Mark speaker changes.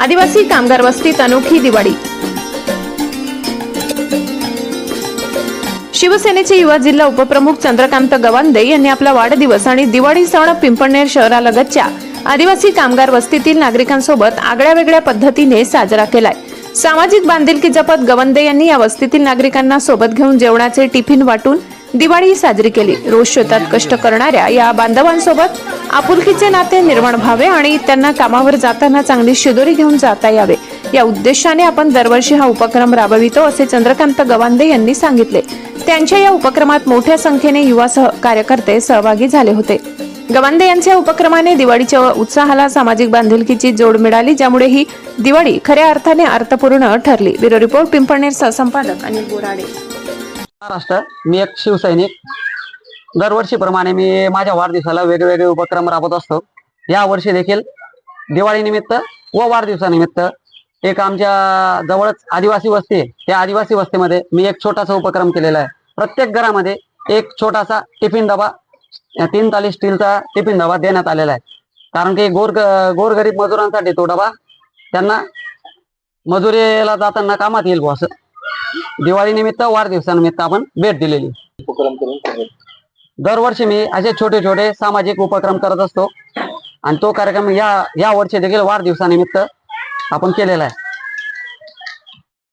Speaker 1: आदिवासी कामगार वस्तीत अनोखी दिवाळी. शिवसेनेचे युवा जिल्हा उपप्रमुख चंद्रकांत गवांदे यांनी आपला वाढदिवस आणि दिवाळी सण पिंपळनेर शहरालगतच्या आदिवासी कामगार वस्तीतील नागरिकांसोबत आगळ्या वेगळ्या पद्धतीने साजरा केलाय. सामाजिक बांधिलकी जपत गवंदे यांनी या वस्तीतील नागरिकांना सोबत घेऊन जेवणाचे टिफिन वाटून दिवाळी साजरी केली. रोज शेतात कष्ट करणाऱ्या या बांधवांसोबत आपुलकीचे नाते निर्माण व्हावे आणि त्यांना कामावर जाताना चांगली शिदोरी घेऊन जाता यावे. या उद्देशाने आपण दरवर्षी हा उपक्रम राबवितो असे चंद्रकांत गवांदे यांनी सांगितले. त्यांच्या या उपक्रमात मोठ्या संख्येने युवा सह कार्यकर्ते सहभागी झाले होते. गवांदे यांच्या उपक्रमाने दिवाळीच्या उत्साहाला सामाजिक बांधिलकीची जोड मिळाली ज्यामुळे ही दिवाळी खऱ्या अर्थाने अर्थपूर्ण ठरली. ब्युरो रिपोर्ट पिंपळनेर सहसंपादक अनिल बोराडे.
Speaker 2: महाराष्ट्र. मी एक शिवसैनिक. दरवर्षीप्रमाणे मी माझ्या वाढदिवसाला वेगवेगळे उपक्रम राबवत असतो. या वर्षी देखील दिवाळी निमित्त व वाढदिवसानिमित्त एक आमच्या जवळच आदिवासी वस्ती आहे. त्या आदिवासी वस्तीमध्ये मी एक छोटासा उपक्रम केलेला आहे. प्रत्येक घरामध्ये एक छोटासा टिफिन डबा तीन ताली स्टीलचा टिफिन डबा देण्यात आलेला आहे. कारण की गोर गोरगरीब मजुरांसाठी तो डबा त्यांना मजुरीला जाताना कामात येईल बुवा असं. दिवाळी निमित्त वाढदिवसानिमित्त आपण भेट दिलेली.
Speaker 3: उपक्रम करून
Speaker 2: दरवर्षी मी असे छोटे छोटे सामाजिक उपक्रम करत असतो. आणि तो कार्यक्रम या या वर्षी देखील वाढदिवसानिमित्त आपण केलेला आहे.